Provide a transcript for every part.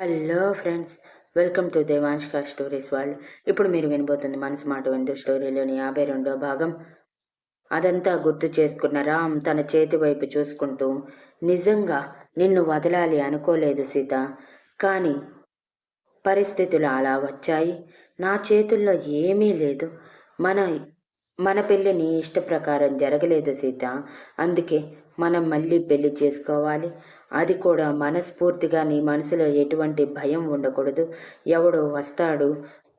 Hello friends welcome to Devanshka stories వాళ్ళు ఇప్పుడు మీరు వినబోతుంది మనసు మాట విందు స్టోరీలోని యాభై రెండో భాగం. అదంతా గుర్తు చేసుకున్న రామ్ తన చేతి వైపు చూసుకుంటూ నిజంగా నిన్ను వదలాలి అనుకోలేదు సీత. కానీ పరిస్థితులు అలా వచ్చాయి. నా చేతుల్లో ఏమీ లేదు. మన మన పెళ్ళి నీ ఇష్ట ప్రకారం జరగలేదు సీత. అందుకే మనం మళ్ళీ పెళ్ళి చేసుకోవాలి. అది కూడా మనస్ఫూర్తిగా నీ మనసులో ఎటువంటి భయం ఉండకూడదు. ఎవడో వస్తాడు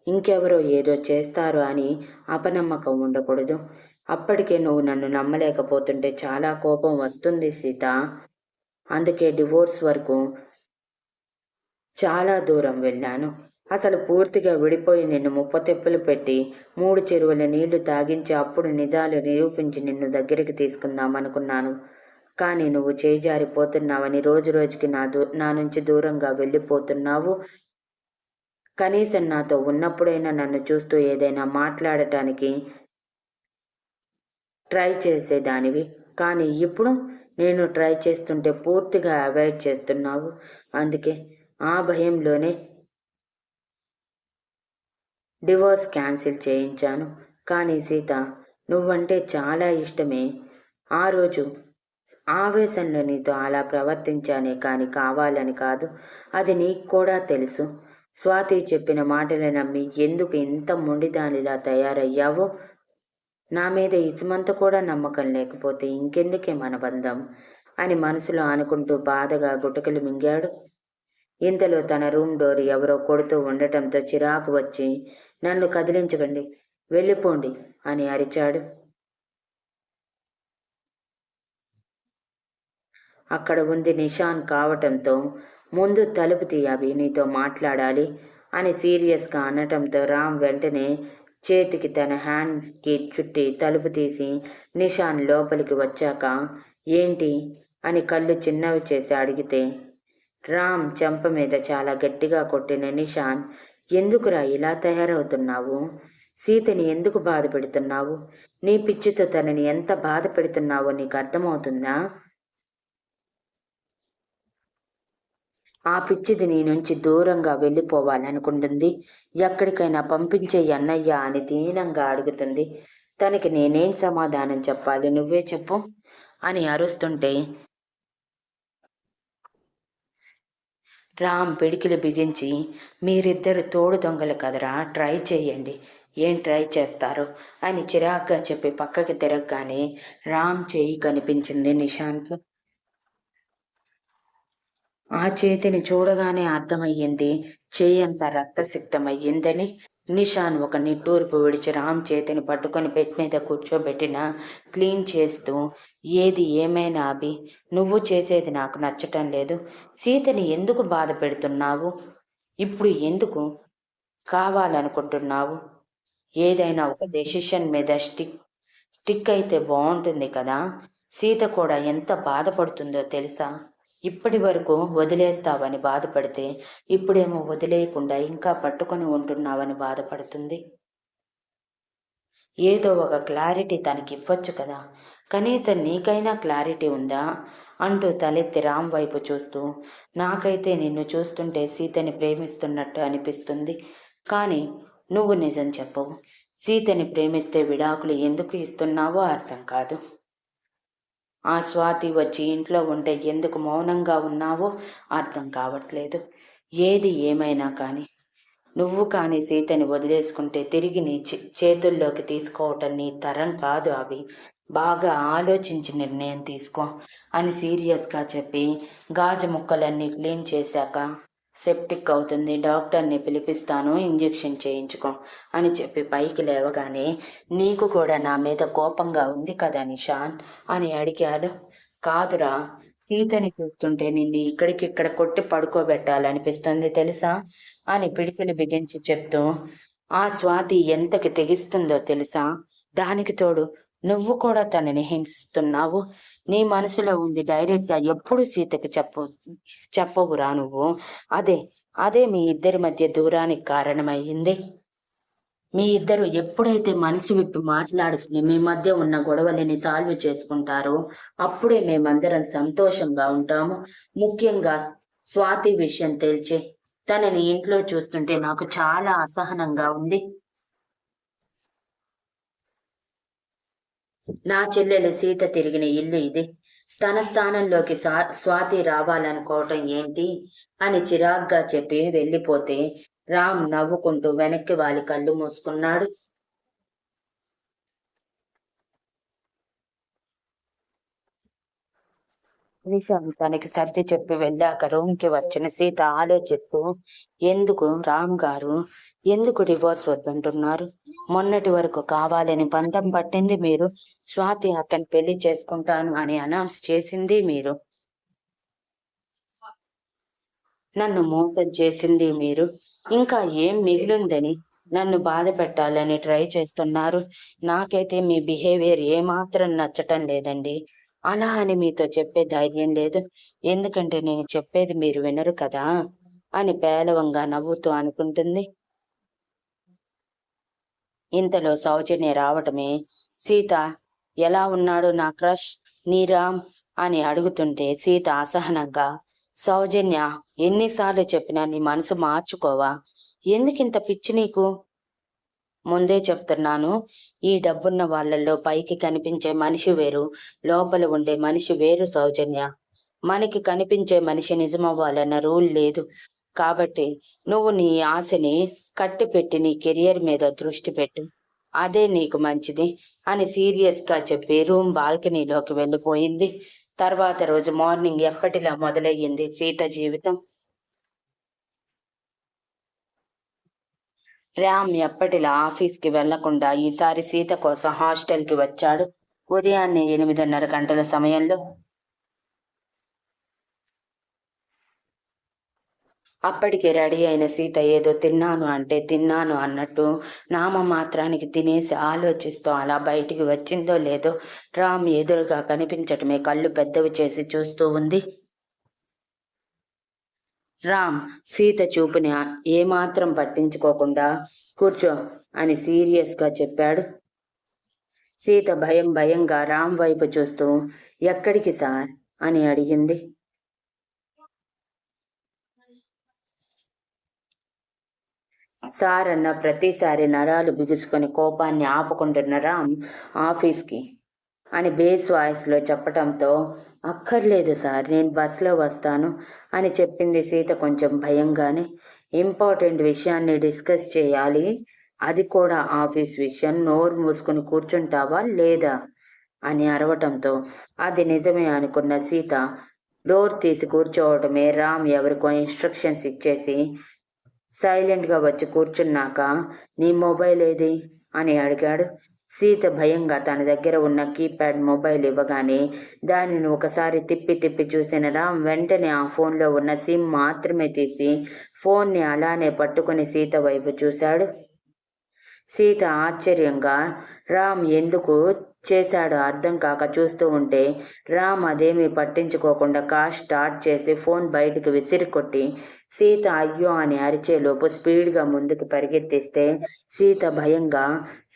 ఇంకెవరో ఏదో చేస్తారు అని అపనమ్మకం ఉండకూడదు. అప్పటికే నువ్వు నన్ను నమ్మలేకపోతుంటే చాలా కోపం వస్తుంది సీత. అందుకే డివోర్స్ వరకు చాలా దూరం వెళ్ళాను. అసలు పూర్తిగా విడిపోయి నిన్ను ముప్పతెప్పులు పెట్టి మూడు చెరువుల నీళ్ళు తాగించి అప్పుడు నిజాలు నిరూపించి నిన్ను దగ్గరికి తీసుకుందామనుకున్నాను కానీ నువ్వు చేజారిపోతున్నావని రోజు రోజుకి నా దూ నా నుంచి దూరంగా వెళ్ళిపోతున్నావు. కనీసం నాతో ఉన్నప్పుడైనా నన్ను చూస్తూ ఏదైనా మాట్లాడటానికి ట్రై చేసేదానివి. కానీ ఇప్పుడు నేను ట్రై చేస్తుంటే పూర్తిగా అవాయిడ్ చేస్తున్నావు. అందుకే ఆ భయంలోనే డివోర్స్ క్యాన్సిల్ చేయించాను. కానీ సీత నువ్వంటే చాలా ఇష్టమే. ఆ రోజు ఆవేశంలో నీతో అలా ప్రవర్తించానే కానీ కావాలని కాదు. అది నీకు కూడా తెలుసు. స్వాతి చెప్పిన మాటలు నమ్మి ఎందుకు ఇంత మొండిదానిలా తయారయ్యావో? నా మీద ఇసుమంత కూడా నమ్మకం లేకపోతే ఇంకెందుకే మన బంధం? అని మనసులో అనుకుంటూ బాధగా గుటకలు మింగాడు. ఇంతలో తన రూమ్ డోర్ ఎవరో కొడుతూ ఉండటంతో చిరాకు వచ్చి నన్ను కదిలించకండి వెళ్ళిపోండి అని అరిచాడు. అక్కడ ఉంది నిషాన్ కావటంతో ముందు తలుపు తీయాబి నీతో మాట్లాడాలి అని సీరియస్గా అనటంతో రామ్ వెంటనే చేతికి తన హ్యాండ్కి చుట్టి తలుపు తీసి నిషాన్ లోపలికి వచ్చాక ఏంటి? అని కళ్ళు చిన్నవి చేసి అడిగితే రామ్ చెంప మీద చాలా గట్టిగా కొట్టిన నిషాన్ ఎందుకురా ఇలా తయారవుతున్నావు? సీతని ఎందుకు బాధ పెడుతున్నావు? నీ పిచ్చితో తనని ఎంత బాధ పెడుతున్నావో నీకు అర్థమవుతుందా? ఆ పిచ్చిది నీ నుంచి దూరంగా వెళ్ళిపోవాలనుకుంటుంది. ఎక్కడికైనా పంపించే అన్నయ్య అని దీనంగా అడుగుతుంది. తనకి నేనేం సమాధానం చెప్పాలి నువ్వే చెప్పు అని అరుస్తుంటే రామ్ పిడికిలు బిగించి మీరిద్దరు తోడు దొంగలు కదరా ట్రై చేయండి. ఏం ట్రై చేస్తారు? అని చిరాగ్గా చెప్పి పక్కకి తిరగగానే రామ్ చేయి కనిపించింది నిషాంత్. ఆ చేతిని చూడగానే అర్థమయ్యింది. చేయంత రక్తసిక్తమయ్యిందని. నిషాన్ ఒక నిట్టూర్పు విడిచి రామ్ చేతిని పట్టుకొని బెడ్ మీద కూర్చోబెట్టిన క్లీన్ చేస్తూ ఏది ఏమైనా అభి నువ్వు చేసేది నాకు నచ్చటం లేదు. సీతని ఎందుకు బాధ పెడుతున్నావు? ఇప్పుడు ఎందుకు కావాలనుకుంటున్నావు? ఏదైనా ఒక డెసిషన్ మీద స్టిక్ స్టిక్ అయితే బాగుంటుంది కదా. సీత కూడా ఎంత బాధపడుతుందో తెలుసా? ఇప్పటి వరకు వదిలేస్తావని బాధపడితే ఇప్పుడేమో వదిలేయకుండా ఇంకా పట్టుకొని ఉంటున్నావని బాధపడుతుంది. ఏదో ఒక క్లారిటీ తనకి ఇవ్వచ్చు కదా. కనీసం నీకైనా క్లారిటీ ఉందా? అంటూ తలెత్తి రామ్ వైపు చూస్తూ నాకైతే నిన్ను చూస్తుంటే సీతని ప్రేమిస్తున్నట్టు అనిపిస్తుంది. కానీ నువ్వు నిజం చెప్పవు సీతని ప్రేమిస్తే విడాకులు ఎందుకు ఇస్తున్నావో అర్థం కాదు. ఆ స్వాతి వచ్చి ఇంట్లో ఉంటే ఎందుకు మౌనంగా ఉన్నావో అర్థం కావట్లేదు. ఏది ఏమైనా కానీ. నువ్వు కానీ సీతని వదిలేసుకుంటే తిరిగి నీ చేతుల్లోకి తీసుకోవటం నీ తరం కాదు అవి బాగా ఆలోచించి నిర్ణయం తీసుకో అని సీరియస్గా చెప్పి గాజు ముక్కలన్నీ క్లీన్ చేశాక సెప్టిక్ అవుతుంది. డాక్టర్ని పిలిపిస్తాను ఇంజెక్షన్ చేయించుకో అని చెప్పి పైకి లేవగానే నీకు కూడా నా మీద కోపంగా ఉంది కదా నిషాన్ అని అడిగాడు. కాదురా సీతని చూస్తుంటే నిన్ను ఇక్కడికిక్కడ కొట్టి పడుకోబెట్టాలనిపిస్తుంది తెలుసా అని పిడికిలు బిగించి చెప్తూ ఆ స్వాతి ఎంతకి తెగిస్తుందో తెలుసా? దానికి తోడు నువ్వు కూడా తనని హింసిస్తున్నావు. నీ మనసులో ఉంది డైరెక్ట్గా ఎప్పుడు సీతకు చెప్పు చెప్పవురా నువ్వు. అదే అదే మీ ఇద్దరి మధ్య దూరానికి కారణమైంది. మీ ఇద్దరు ఎప్పుడైతే మనసు విప్పి మాట్లాడుకుని మీ మధ్య ఉన్న గొడవలని సాల్వ్ చేసుకుంటారో అప్పుడే మేమందరం సంతోషంగా ఉంటాము. ముఖ్యంగా స్వాతి విషయం తెలిచే తనని ఇంట్లో చూస్తుంటే నాకు చాలా అసహనంగా ఉంది. నా చెల్లెలు సీత తిరిగిన ఇల్లు ఇది. తన స్థానంలోకి స్వాతి రావాలనుకోవటం ఏంటి? అని చిరాగ్గా చెప్పి వెళ్ళిపోతే రామ్ నవ్వుకుంటూ వెనక్కి వాలి కళ్ళు మూసుకున్నాడు. విషయం తనకి సర్ది చెప్పి వెళ్ళాక రూమ్కి వచ్చిన సీత ఆలోచిస్తూ ఎందుకు రామ్ గారు? ఎందుకు డివోర్స్ వద్దంటున్నారు? మొన్నటి వరకు కావాలని పంతం పట్టింది మీరు. స్వాతి అతను పెళ్ళి చేసుకుంటాను అని అనౌన్స్ చేసింది మీరు. నన్ను మోసం చేసింది మీరు. ఇంకా ఏం మిగిలిందని నన్ను బాధ పెట్టాలని ట్రై చేస్తున్నారు. నాకైతే మీ బిహేవియర్ ఏమాత్రం నచ్చటం లేదండి. అలా అని మీతో చెప్పే ధైర్యం లేదు. ఎందుకంటే నేను చెప్పేది మీరు వినరు కదా అని పేలవంగా నవ్వుతూ అనుకుంటుంది. ఇంతలో సౌజన్య రావటమే సీత ఎలా ఉన్నాడు నా క్రష్? నీరామ్ అని అడుగుతుంటే సీత అసహనంగా సౌజన్య ఎన్నిసార్లు చెప్పినా నీ మనసు మార్చుకోవా? ఎందుకింత పిచ్చి నీకు? ముందే చెప్తున్నాను ఈ డబ్బున్న వాళ్ళల్లో పైకి కనిపించే మనిషి వేరు లోపల ఉండే మనిషి వేరు సౌజన్య. మనకి కనిపించే మనిషి నిజమవ్వాలన్న రూల్ లేదు. కాబట్టి నువ్వు నీ ఆశని కట్టిపెట్టి నీ కెరియర్ మీద దృష్టి పెట్టు. అదే నీకు మంచిది అని సీరియస్గా చెప్పి రూమ్ బాల్కనీలోకి వెళ్ళిపోయింది. తర్వాత రోజు మార్నింగ్ ఎప్పటిలా మొదలయ్యింది సీత జీవితం? రామ్ ఎప్పటిలా ఆఫీస్కి వెళ్ళకుండా ఈసారి సీత కోసం హాస్టల్కి వచ్చాడు. ఉదయాన్నే ఎనిమిదిన్నర గంటల సమయంలో అప్పటికి రెడీ అయిన సీత ఏదో తిన్నాను అంటే తిన్నాను అన్నట్టు నామ మాత్రానికి తినేసి ఆలోచిస్తూ అలా బయటికి వచ్చిందో లేదో రామ్ ఎదురుగా కనిపించటమే కళ్ళు పెద్దవి చేసి చూస్తూ ఉంది. రామ్ సీత చూపుని ఏమాత్రం పట్టించుకోకుండా కూర్చో అని సీరియస్గా చెప్పాడు. సీత భయం భయంగా రామ్ వైపు చూస్తూ ఎక్కడికి సార్? అని అడిగింది. సార్ అన్న ప్రతిసారి నరాలు బిగుసుకొని కోపాన్ని ఆపుకుంటున్న రామ్ ఆఫీస్కి? అని బేస్ వాయిస్లో చెప్పటంతో అక్కర్లేదు సార్ నేను బస్సులో వస్తాను అని చెప్పింది సీత కొంచెం భయంగానే. ఇంపార్టెంట్ విషయాన్ని డిస్కస్ చేయాలి. అది కూడా ఆఫీస్ విషయం. నోరు మూసుకుని కూర్చుంటావా లేదా? అని అరవటంతో అది నిజమే అనుకున్న సీత డోర్ తీసి కూర్చోవటమే రామ్ ఎవరికో ఇన్స్ట్రక్షన్స్ ఇచ్చేసి సైలెంట్గా వచ్చి కూర్చున్నాక నీ మొబైల్ ఏది? అని అడిగాడు. సీత భయంగా తన దగ్గర ఉన్న కీప్యాడ్ మొబైల్ ఇవ్వగానే దానిని ఒకసారి తిప్పి తిప్పి చూసిన రామ్ వెంటనే ఆ ఫోన్లో ఉన్న సిమ్ మాత్రమే తీసి ఫోన్ని అలానే పట్టుకుని సీత వైపు చూశాడు. సీత ఆశ్చర్యంగా రామ్ ఎందుకు చేశాడు. అర్థం కాక చూస్తూ ఉంటే రామ్ అదేమీ పట్టించుకోకుండా కార్ స్టార్ట్ చేసి ఫోన్ బయటికి విసిరి కొట్టి సీత అయ్యో అని అరిచేలోపు స్పీడ్గా ముందుకు పరిగెత్తిస్తే సీత భయంగా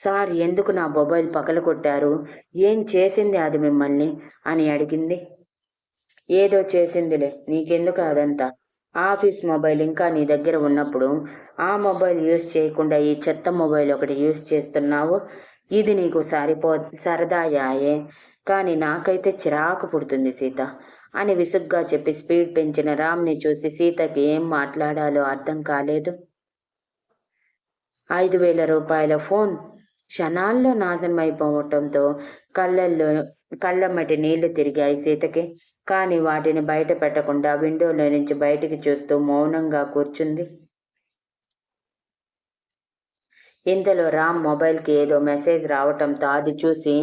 సార్ ఎందుకు నా మొబైల్ పగల కొట్టారు ఏం చేసింది అది మిమ్మల్ని? అని అడిగింది. ఏదో చేసిందిలే. నీకెందుకు అదంతా? ఆఫీస్ మొబైల్ ఇంకా నీ దగ్గర ఉన్నప్పుడు ఆ మొబైల్ యూస్ చేయకుండా ఈ చెత్త మొబైల్ ఒకటి యూస్ చేస్తున్నావు? ఇది నీకు సరిపో సరదాయాయే. కానీ నాకైతే చిరాకు పుడుతుంది సీత. అని విసుగ్గా చెప్పి స్పీడ్ పెంచిన రామ్ని చూసి సీతకి ఏం మాట్లాడాలో అర్థం కాలేదు. ఐదు వేల రూపాయల ఫోన్. క్షణాల్లో నాశనమైపోవటంతో కళ్ళల్లో కళ్ళమ్మటి నీళ్ళు తిరిగాయి సీతకి. కానీ వాటిని బయట పెట్టకుండా విండోలో నుంచి బయటికి చూస్తూ మౌనంగా కూర్చుంది. ఇంతలో రామ్ మొబైల్కి ఏదో మెసేజ్ రావటంతో అది చూసి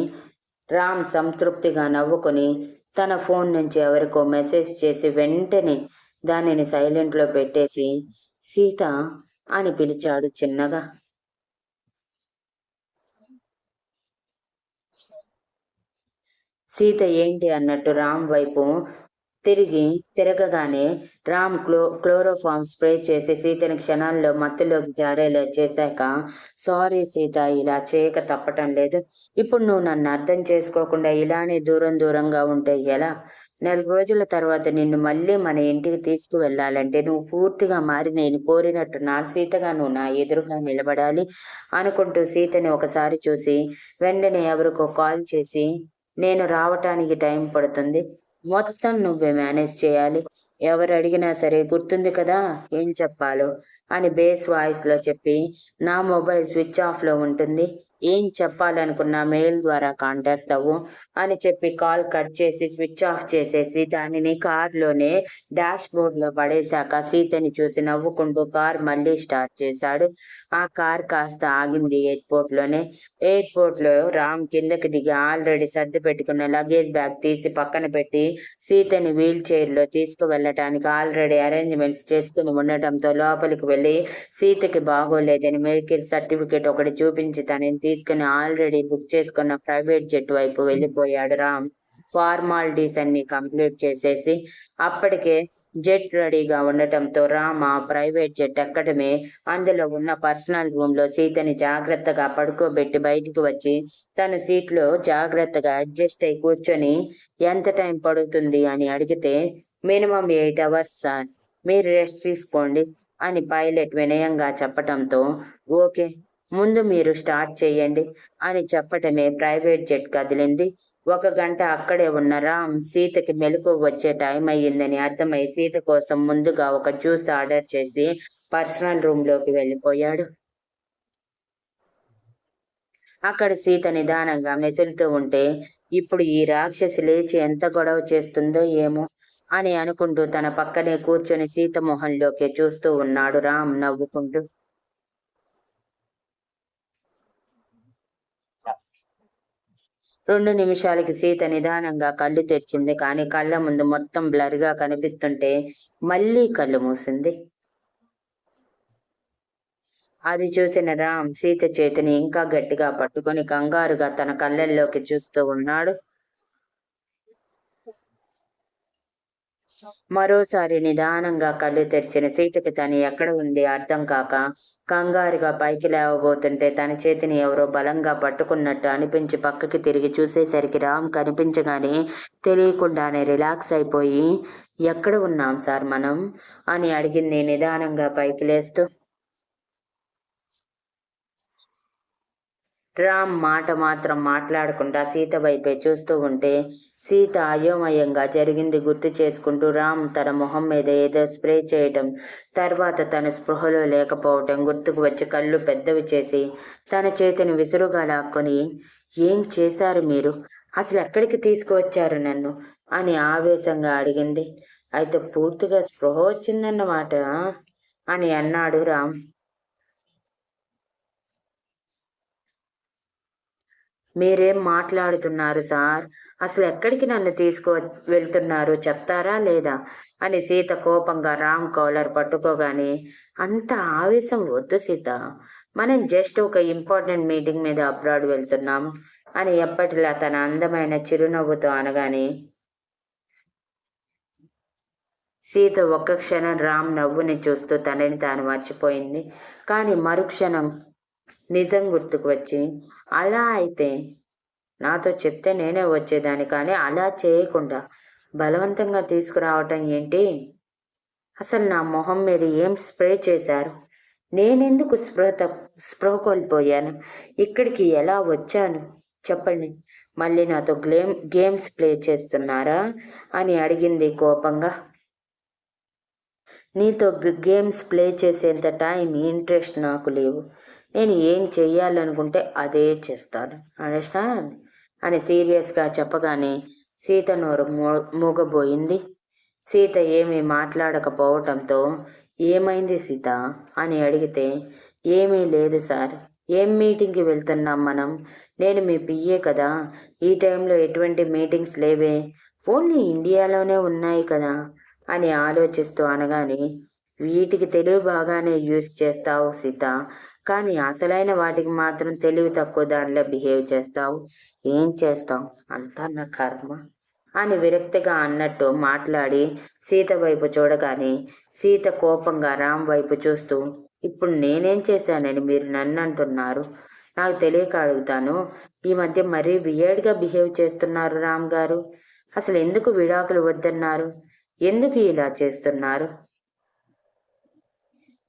రామ్ సంతృప్తిగా నవ్వుకొని తన ఫోన్ నుంచి ఎవరికో మెసేజ్ చేసి వెంటనే దానిని సైలెంట్లో పెట్టేసి సీత అని పిలిచాడు చిన్నగా. సీత ఏంటి అన్నట్టు రామ్ వైపు తిరిగి తిరగగానే రామ్ క్లో క్లోరోఫామ్ స్ప్రే చేసి సీతని క్షణాల్లో మత్తులోకి జారేలా చేశాక సారీ సీత ఇలా చేయక తప్పటం లేదు. ఇప్పుడు నువ్వు నన్ను అర్థం చేసుకోకుండా ఇలానే దూరం దూరంగా ఉంటే ఎలా? నెల రోజుల తర్వాత నిన్ను మళ్ళీ మన ఇంటికి తీసుకువెళ్ళాలంటే నువ్వు పూర్తిగా మారి నేను కోరినట్టు నా సీతగా నువ్వు నా ఎదురుగా నిలబడాలి అనుకుంటూ సీతని ఒకసారి చూసి వెంటనే ఎవరికో కాల్ చేసి నేను రావటానికి టైం పడుతుంది. మొత్తం నువ్వే మేనేజ్ చేయాలి. ఎవరు అడిగినా సరే గుర్తుంది కదా ఏం చెప్పాలో అని బేస్ వాయిస్లో చెప్పి నా మొబైల్ స్విచ్ ఆఫ్లో ఉంటుంది. ఏం చెప్పాలనుకున్నా మెయిల్ ద్వారా కాంటాక్ట్ అవ్వు అని చెప్పి కాల్ కట్ చేసి స్విచ్ ఆఫ్ చేసేసి దానిని కార్లోనే డాష్ బోర్డ్లో పడేశాక సీతని చూసి నవ్వుకుంటూ కార్ మళ్ళీ స్టార్ట్ చేశాడు. ఆ కార్ కాస్త ఆగింది ఎయిర్పోర్ట్లోనే ఎయిర్పోర్ట్లో రామ్ కిందకి దిగి ఆల్రెడీ సర్ది పెట్టుకున్న లగేజ్ బ్యాగ్ తీసి పక్కన పెట్టి సీతని వీల్ చైర్లో తీసుకువెళ్ళటానికి ఆల్రెడీ అరేంజ్మెంట్స్ చేసుకుని ఉండటంతో లోపలికి వెళ్ళి సీతకి బాగోలేదని మెడికల్ సర్టిఫికేట్ ఒకటి చూపించి తనని తీసుకుని ఆల్రెడీ బుక్ చేసుకున్న ప్రైవేట్ జెట్ వైపు వెళ్ళిపోయాడు రామ్. ఫార్మాలిటీస్ అన్ని కంప్లీట్ చేసేసి అప్పటికే జెట్ రెడీగా ఉండటంతో రామ్ ఆ ప్రైవేట్ జెట్ ఎక్కడమే అందులో ఉన్న పర్సనల్ రూమ్లో సీతని జాగ్రత్తగా పడుకోబెట్టి బయటికి వచ్చి తన సీట్లో జాగ్రత్తగా అడ్జస్ట్ అయి కూర్చొని ఎంత టైం పడుతుంది? అని అడిగితే మినిమం ఎయిట్ అవర్స్ సార్. మీరు రెస్ట్ తీసుకోండి అని పైలట్ వినయంగా చెప్పటంతో ఓకే. ముందు మీరు స్టార్ట్ చేయండి అని చెప్పటమే ప్రైవేట్ జెట్ కదిలింది. ఒక గంట అక్కడే ఉన్న రామ్ సీతకి మెలకు వచ్చే టైం అయ్యిందని అర్థమై సీత కోసం ముందుగా ఒక జ్యూస్ ఆర్డర్ చేసి పర్సనల్ రూమ్లోకి వెళ్ళిపోయాడు. అక్కడ సీత నిదానంగా మెసులుతూ ఉంటే ఇప్పుడు ఈ రాక్షసి లేచి ఎంత గొడవ చేస్తుందో ఏమో అని అనుకుంటూ తన పక్కనే కూర్చొని సీత మొహంలోకి చూస్తూ ఉన్నాడు రామ్ నవ్వుకుంటూ. రెండు నిమిషాలకి సీత నిదానంగా కళ్ళు తెరిచింది. కానీ కళ్ళ ముందు మొత్తం బ్లర్గా కనిపిస్తుంటే మళ్ళీ కళ్ళు మూసింది. అది చూసిన రామ్ సీత చేతిని ఇంకా గట్టిగా పట్టుకొని కంగారుగా తన కళ్ళల్లోకి చూస్తూ ఉన్నాడు. మరోసారి నిదానంగా కళ్ళు తెరిచిన సీతకి తను ఎక్కడ ఉంది అర్థం కాక కంగారుగా పైకి లేవబోతుంటే తన చేతిని ఎవరో బలంగా పట్టుకున్నట్టు అనిపించి పక్కకి తిరిగి చూసేసరికి రామ్ కనిపించగానే తెలియకుండానే రిలాక్స్ అయిపోయి ఎక్కడ ఉన్నాం సార్ మనం? అని అడిగింది నిదానంగా పైకి లేస్తూ. రామ్ మాట మాత్రం మాట్లాడకుండా సీత వైపే చూస్తూ ఉంటే సీత అయోమయంగా జరిగింది గుర్తు చేసుకుంటూ రామ్ తన మొహం మీద ఏదో స్ప్రే చేయటం తర్వాత తన స్పృహలో లేకపోవటం గుర్తుకు వచ్చి కళ్ళు పెద్దవి చేసి తన చేతిని విసురుగా లాక్కొని ఏం చేశారు మీరు? అసలు ఎక్కడికి తీసుకువచ్చారు నన్ను? అని ఆవేశంగా అడిగింది. అయితే పూర్తిగా స్పృహ వచ్చిందన్నమాట అని అన్నాడు రామ్. మీరేం మాట్లాడుతున్నారు సార్? అసలు ఎక్కడికి నన్ను తీసుకు వెళ్తున్నారు చెప్తారా లేదా? అని సీత కోపంగా రామ్ కౌలర్ పట్టుకోగానే అంత ఆవేశం వద్దు సీత. మనం జస్ట్ ఒక ఇంపార్టెంట్ మీటింగ్ మీద అబ్రాడ్ వెళ్తున్నాం అని ఎప్పటిలా తన అందమైన చిరునవ్వుతో అనగానే సీత ఒక్క క్షణం రామ్ నవ్వుని చూస్తూ తనని తాను మర్చిపోయింది. కానీ మరుక్షణం నిజం గుర్తుకు వచ్చి అలా అయితే నాతో చెప్తే నేనే వచ్చేదాన్ని కానీ అలా చేయకుండా బలవంతంగా తీసుకురావటం ఏంటి? అసలు నా మొహం మీద ఏం స్ప్రే చేశారు? నేనెందుకు స్పృహ స్పృహ కోల్పోయాను? ఇక్కడికి ఎలా వచ్చాను? చెప్పండి. మళ్ళీ నాతో గ్లేమ్ గేమ్స్ ప్లే చేస్తున్నారా? అని అడిగింది కోపంగా. నీతో గేమ్స్ ప్లే చేసేంత టైం ఇంట్రెస్ట్ నాకు లేవు. నేను ఏం చెయ్యాలనుకుంటే అదే చేస్తాను. అండర్స్టాండ్ అని సీరియస్గా చెప్పగానే సీత నోరు మూగబోయింది. సీత ఏమీ మాట్లాడకపోవటంతో ఏమైంది సీత? అని అడిగితే ఏమీ లేదు సార్. ఏం మీటింగ్కి వెళ్తున్నాం మనం? నేను మీ పియ్యే కదా. ఈ టైంలో ఎటువంటి మీటింగ్స్ లేవే. ఓన్లీ ఇండియాలోనే ఉన్నాయి కదా. అని ఆలోచిస్తూ అనగానే వీటికి తెలివి బాగానే యూస్ చేస్తావు సీత. కానీ అసలైన వాటికి మాత్రం తెలివి తక్కువ దానిలో బిహేవ్ చేస్తావు. ఏం చేస్తావు అంటా నా కర్మ. అని విరక్తిగా అన్నట్టు మాట్లాడి సీత వైపు చూడగానే సీత కోపంగా రామ్ వైపు చూస్తూ ఇప్పుడు నేనేం చేశానని మీరు నన్ను అంటున్నారు నాకు తెలియక అడుగుతాను. ఈ మధ్య మరీ వియర్డ్గా బిహేవ్ చేస్తున్నారు రామ్ గారు. అసలు ఎందుకు విడాకులు వద్దన్నారు? ఎందుకు ఇలా చేస్తున్నారు?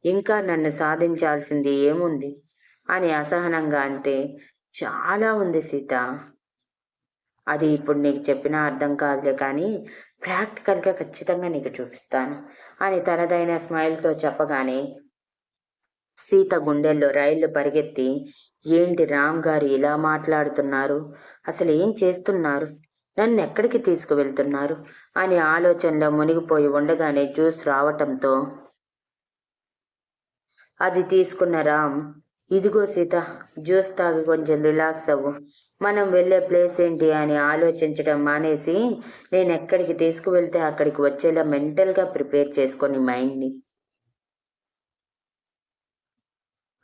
ఇంకా నన్ను సాధించాల్సింది ఏముంది? అని అసహనంగా అంటే చాలా ఉంది సీత. అది ఇప్పుడు నీకు చెప్పినా అర్థం కాదులే కానీ ప్రాక్టికల్గా ఖచ్చితంగా నీకు చూపిస్తాను. అని తనదైన స్మైల్తో చెప్పగానే సీత గుండెల్లో రైళ్ళు పరిగెత్తి ఏంటి రామ్ గారు ఇలా మాట్లాడుతున్నారు? అసలు ఏం చేస్తున్నారు? నన్ను ఎక్కడికి తీసుకువెళ్తున్నారు? అని ఆలోచనలో మునిగిపోయి ఉండగానే జ్యూస్ రావటంతో అది తీసుకున్న రామ్ ఇదిగో సీత జ్యూస్ తాగి కొంచెం రిలాక్స్ అవ్వు. మనం వెళ్ళే ప్లేస్ ఏంటి అని ఆలోచించడం మానేసి నేను ఎక్కడికి తీసుకువెళ్తే అక్కడికి వచ్చేలా మెంటల్గా ప్రిపేర్ చేసుకొని మైండ్ని.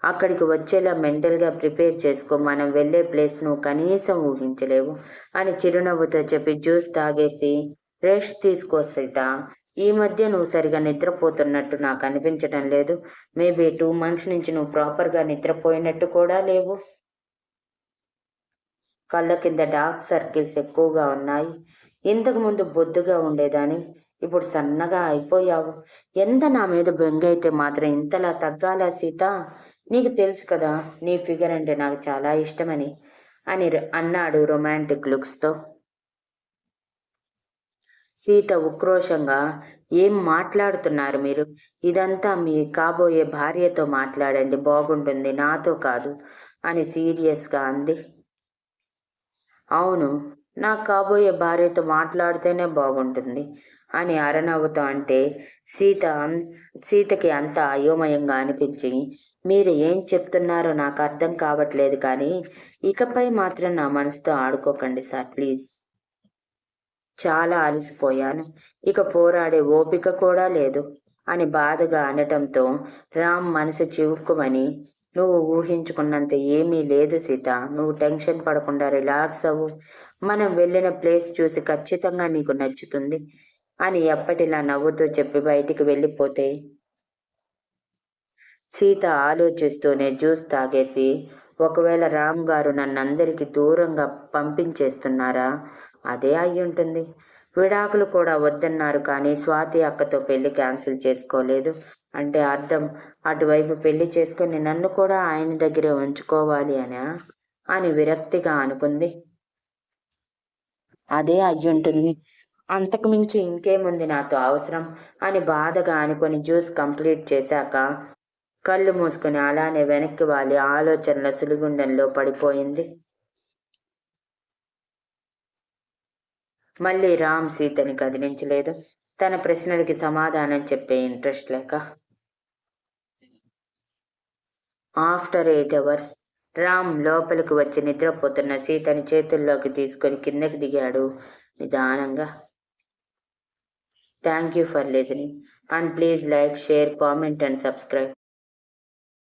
అక్కడికి వచ్చేలా మెంటల్గా ప్రిపేర్ చేసుకో మనం వెళ్ళే ప్లేస్ నువ్వు కనీసం ఊహించలేవు అని చిరునవ్వుతో చెప్పి జ్యూస్ తాగేసి రెస్ట్ తీసుకో సీత. ఈ మధ్య నువ్వు సరిగా నిద్రపోతున్నట్టు నాకు అనిపించడం లేదు. మేబీ టూ మంత్స్ నుంచి నువ్వు ప్రాపర్గా నిద్రపోయినట్టు కూడా లేవు. కళ్ళ కింద డార్క్ సర్కిల్స్ ఎక్కువగా ఉన్నాయి. ఇంతకు ముందు బొద్దుగా ఉండేదాని ఇప్పుడు సన్నగా అయిపోయావు. ఎంత నా మీద బెంగైతే మాత్రం ఇంతలా తగ్గాలా సీత? నీకు తెలుసు కదా నీ ఫిగర్ అంటే నాకు చాలా ఇష్టమని అని అన్నాడు రొమాంటిక్ లుక్స్తో. సీత ఉక్రోషంగా ఏం మాట్లాడుతున్నారు మీరు? ఇదంతా మీ కాబోయే భార్యతో మాట్లాడండి బాగుంటుంది నాతో కాదు అని సీరియస్గా అంది. అవును నాకు కాబోయే భార్యతో మాట్లాడితేనే బాగుంటుంది అని అరనవ్వుతో అంటే సీత సీతకి అంత అయోమయంగా అనిపించి మీరు ఏం చెప్తున్నారో నాకు అర్థం కావట్లేదు కానీ ఇకపై మాత్రం నా మనసుతో ఆడుకోకండి సార్ ప్లీజ్. చాలా అలసిపోయాను. ఇక పోరాడే ఓపిక కూడా లేదు అని బాధగా అనటంతో రామ్ మనసు చివుక్కుమని నువ్వు ఊహించుకున్నంత ఏమీ లేదు సీత. నువ్వు టెన్షన్ పడకుండా రిలాక్స్ అవ్వు. మనం వెళ్ళిన ప్లేస్ చూసి ఖచ్చితంగా నీకు నచ్చుతుంది అని ఎప్పటిలా నవ్వుతూ చెప్పి బయటికి వెళ్ళిపోతే సీత ఆలోచిస్తూనే జ్యూస్ తాగేసి ఒకవేళ రామ్ గారు నన్నందరికీ దూరంగా పంపించేస్తున్నారా? అదే అయి ఉంటుంది విడాకులు కూడా వద్దన్నారు కానీ స్వాతి అక్కతో పెళ్ళి క్యాన్సిల్ చేసుకోలేదు. అంటే అర్థం అటువైపు పెళ్ళి చేసుకుని నన్ను కూడా ఆయన దగ్గరే ఉంచుకోవాలి అనా? అని విరక్తిగా అనుకుంది. అదే అయ్యుంటుంది. ఉంటుంది అంతకుమించి ఇంకేముంది నాతో అవసరం? అని బాధగా అనుకుని జ్యూస్ కంప్లీట్ చేశాక కళ్ళు మూసుకుని అలానే వెనక్కి వాలి. ఆలోచనల సులుగుండంలో పడిపోయింది. మళ్ళీ రామ్ సీతని కదిలించలేదు. తన ప్రశ్నలకి సమాధానం చెప్పే ఇంట్రెస్ట్ లేక. ఆఫ్టర్ ఎయిట్ అవర్స్ రామ్ లోపలికి వచ్చి నిద్రపోతున్న సీతని చేతుల్లోకి తీసుకొని కిందకి దిగాడు నిదానంగా. Thank you for listening and please like share comment and subscribe.